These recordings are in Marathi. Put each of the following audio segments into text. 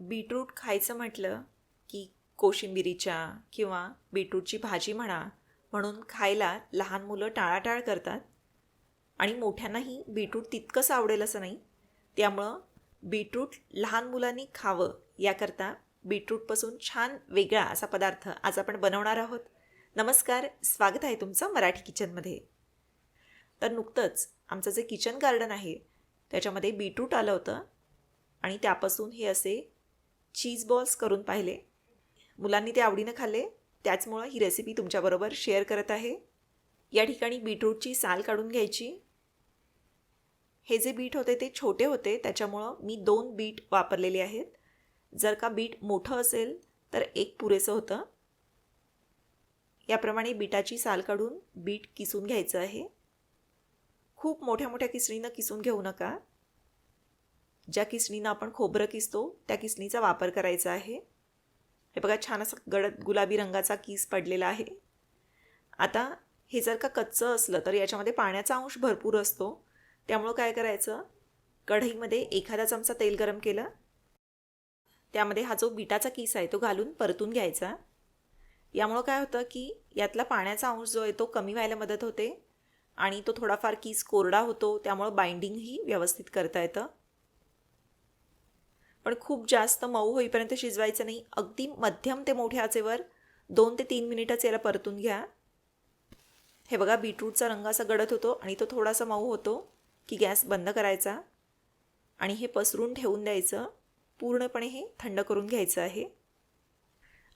बीटरूट खायचं म्हटलं की कोशिंबिरीच्या किंवा बीटरूटची भाजी म्हणा म्हणून खायला लहान मुलं टाळाटाळ करतात. आणि मोठ्यांनाही बीटरूट तितकंच आवडेल असं नाही. त्यामुळं बीटरूट लहान मुलांनी खावं याकरता बीटरूटपासून छान वेगळा असा पदार्थ आज आपण बनवणार आहोत. नमस्कार स्वागत आहे तुमचं मराठी किचनमध्ये. तर नुकतंच आमचं जे किचन गार्डन आहे त्याच्यामध्ये बीटरूट आलं होतं. आणि त्यापासून हे असे चीज बॉल्स करून पाहिले. मुलांनी ते आवडीनं खाल्ले. त्याचमुळं ही रेसिपी तुमच्याबरोबर शेअर करत आहे. या ठिकाणी बीटरूटची साल काढून घ्यायची. हे जे बीट होते ते छोटे होते. त्याच्यामुळं मी दोन बीट वापरलेले आहेत. जर का बीट मोठं असेल तर एक पुरेसं होतं. याप्रमाणे बीटाची साल काढून बीट किसून घ्यायचं आहे. खूप मोठ्या मोठ्या किसणीनं किसून घेऊ नका. ज्या किसणीनं आपण खोबरं किसतो त्या किसणीचा वापर करायचा आहे. हे बघा छान असं गडद गुलाबी रंगाचा किस पडलेला आहे. आता हे जर का कच्चं असलं तर याच्यामध्ये पाण्याचा अंश भरपूर असतो. त्यामुळं काय करायचं? कढईमध्ये एखादा चमचा तेल गरम केलं. त्यामध्ये हा जो बिटाचा किस आहे तो घालून परतून घ्यायचा. यामुळं काय होतं की यातला पाण्याचा अंश जो आहे तो कमी व्हायला मदत होते. आणि तो थोडाफार किस कोरडा होतो त्यामुळं बाइंडिंगही व्यवस्थित करता येतं. पण खूप जास्त मऊ होईपर्यंत शिजवायचं नाही. अगदी मध्यम ते मोठ्या आचेवर दोन ते तीन मिनिटच याला परतून घ्या. हे बघा बीटरूटचा रंग असा गडद होतो आणि तो थोडासा मऊ होतो की गॅस बंद करायचा आणि हे पसरून ठेवून द्यायचं. पूर्णपणे हे थंड करून घ्यायचं आहे.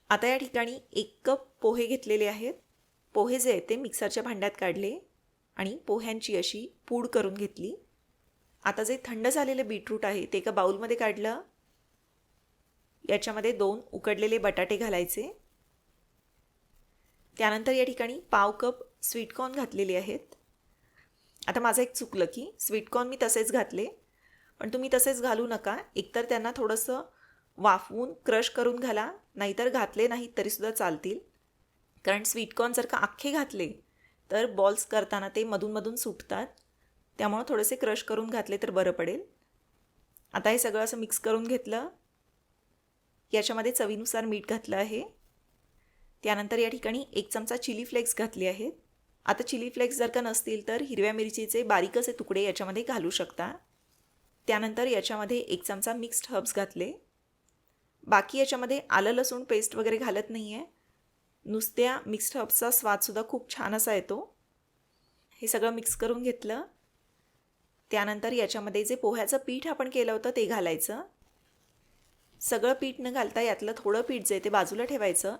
आता या ठिकाणी एक कप पोहे घेतलेले आहेत. पोहे जे आहेत ते मिक्सरच्या भांड्यात काढले आणि पोह्यांची अशी पूड करून घेतली. आता जे थंड झालेलं बीटरूट आहे ते एका बाऊलमध्ये काढलं. याच्यामध्ये दोन उकडलेले बटाटे घालायचे. त्यानंतर या ठिकाणी पाव कप स्वीटकॉर्न घातलेले आहेत. आता माझं एक चुकलं की स्वीटकॉर्न मी तसेच घातले. पण तुम्ही तसेच घालू नका. एकतर त्यांना थोडंसं वाफवून क्रश करून घाला. नाहीतर घातले नाहीत तरीसुद्धा चालतील. कारण स्वीटकॉर्न जर का अख्खे घातले तर बॉल्स करताना ते मधूनमधून सुटतात. त्यामुळं थोडेसे क्रश करून घातले तर बरं पडेल. आता हे सगळं असं मिक्स करून घेतलं. याच्यामध्ये चवीनुसार मीठ घातलं आहे. त्यानंतर या ठिकाणी एक चमचा चिली फ्लेक्स घातले आहेत. आता चिली फ्लेक्स जर का नसतील तर हिरव्या मिरचीचे बारीक असे तुकडे याच्यामध्ये घालू शकता. त्यानंतर याच्यामध्ये एक चमचा मिक्स्ड हर्ब्स घातले. बाकी याच्यामध्ये आलं लसूण पेस्ट वगैरे घालत नाही आहे नुसत्या मिक्स्ड हर्ब्सचा स्वादसुद्धा खूप छान असा येतो. हे सगळं मिक्स करून घेतलं. त्यानंतर याच्यामध्ये जे पोह्याचं पीठ आपण केलं होतं ते घालायचं. सगळं पीठ न घालता यातलं थोडं पीठ जे ते बाजूला ठेवायचं.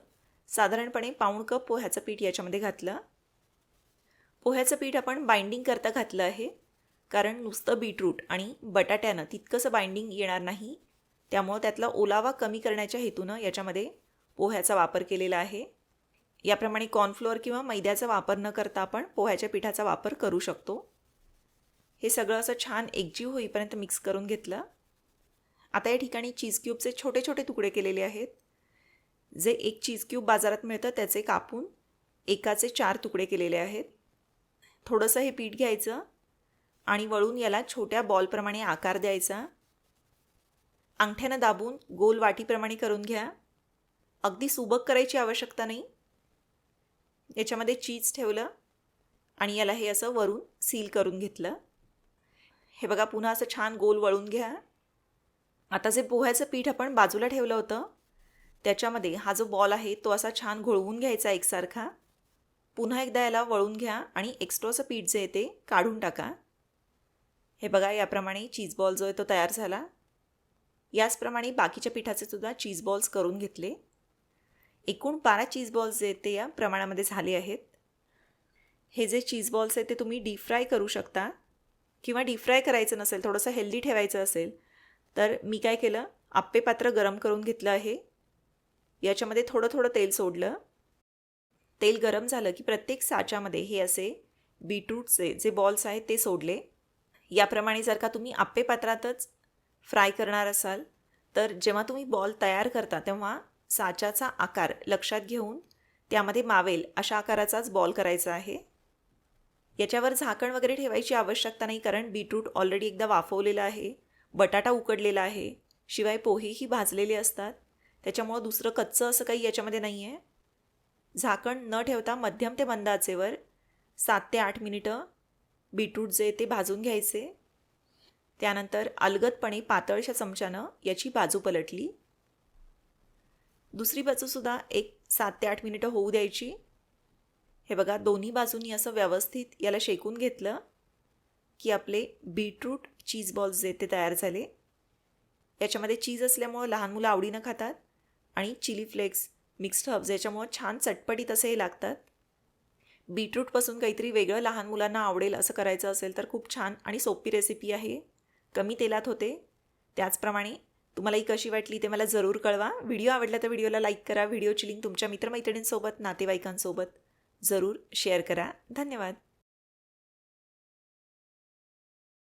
साधारणपणे पाऊण कप पोह्याचं पीठ याच्यामध्ये घातलं. पोह्याचं पीठ आपण बाइंडिंग करता घातलं आहे. कारण नुसतं बीटरूट आणि बटाट्यानं तितकंसं बाइंडिंग येणार नाही. त्यामुळं त्यातला ओलावा कमी करण्याच्या हेतूनं याच्यामध्ये पोह्याचा वापर केलेला आहे. याप्रमाणे कॉर्नफ्लोअर किंवा मैद्याचा वापर न करता आपण पोह्याच्या पिठाचा वापर करू शकतो. हे सगळं असं छान एकजीव होईपर्यंत मिक्स करून घेतलं. आता या ठिकाणी चीज क्यूबचे छोटे छोटे तुकडे केलेले आहेत. जे एक चीज क्यूब बाजारात मिळतं त्याचे कापून एकाचे चार तुकडे केलेले आहेत. थोडंसं हे पीठ घ्यायचं आणि वळून याला छोट्या बॉलप्रमाणे आकार द्यायचा. अंगठ्यानं दाबून गोल वाटीप्रमाणे करून घ्या. अगदी सुबक करायची आवश्यकता नाही. याच्यामध्ये चीज ठेवलं आणि याला हे असं वरून सील करून घेतलं. हे बघा पुन्हा असं छान गोल वळून घ्या. आता जे पोह्याचं पीठ आपण बाजूला ठेवलं होतं त्याच्यामध्ये हा जो बॉल आहे तो असा छान घोळवून घ्यायचा एकसारखा. पुन्हा एकदा याला वळून घ्या आणि एक्स्ट्राचं पीठ जे आहे ते काढून टाका. हे बघा याप्रमाणे चीज बॉल जो आहे तो तयार झाला. याचप्रमाणे बाकीच्या पिठाचे सुद्धा चीज बॉल्स करून घेतले. एकूण बारा चीज बॉल्स जे आहेत ते या प्रमाणामध्ये झाले आहेत. हे जे चीज बॉल्स आहेत ते तुम्ही डीप फ्राय करू शकता. किंवा डीप फ्राय करायचं नसेल थोडंसं हेल्दी ठेवायचं असेल तर मी काय केलं? आप्पे पात्र गरम करून घेतलं आहे. याच्यामध्ये थोडं थोडं तेल सोडलं. तेल गरम झालं की प्रत्येक साच्यामध्ये हे असे बीटरूटचे जे बॉल्स आहेत ते सोडले. याप्रमाणे जर का तुम्ही आप्पे पात्रातच फ्राय करणार असाल तर जेव्हा तुम्ही बॉल तयार करता तेव्हा साच्याचा आकार लक्षात घेऊन त्यामध्ये मावेल अशा आकाराचाच बॉल करायचा आहे. याच्यावर झाकण वगैरे ठेवायची आवश्यकता नाही कारण बीटरूट ऑलरेडी एकदा वाफवलेलं आहे. बटाटा उकडलेला आहे शिवाय पोहेही भाजलेले असतात. त्याच्यामुळं दुसरं कच्चं असं काही याच्यामध्ये नाही आहे झाकण न ठेवता मध्यम ते मंद आचेवर सात ते आठ मिनिटं बीटरूट जे ते भाजून घ्यायचे. त्यानंतर अलगदपणे पातळशा चमच्यानं याची बाजू पलटली. दुसरी बाजूसुद्धा एक सात ते आठ मिनिटं होऊ द्यायची. हे बघा दोन्ही बाजूंनी असं व्यवस्थित याला शेकून घेतलं. की आपले बीटरूट चीज बॉल्स जे ते तयार झाले. याच्यामध्ये चीज असल्यामुळं लहान मुलं आवडीनं खातात आणि चिली फ्लेक्स मिक्स्ड हब्स याच्यामुळं छान चटपटीत असे हे लागतात. बीटरूटपासून काहीतरी वेगळं लहान मुलांना आवडेल असं करायचं असेल तर खूप छान आणि सोपी रेसिपी आहे. कमी तेलात होते. त्याचप्रमाणे तुम्हाला ही कशी वाटली ते मला जरूर कळवा. व्हिडिओ आवडला तर व्हिडिओला लाईक करा. व्हिडिओची लिंक तुमच्या मित्रमैत्रिणींसोबत नातेवाईकांसोबत जरूर शेअर करा. धन्यवाद.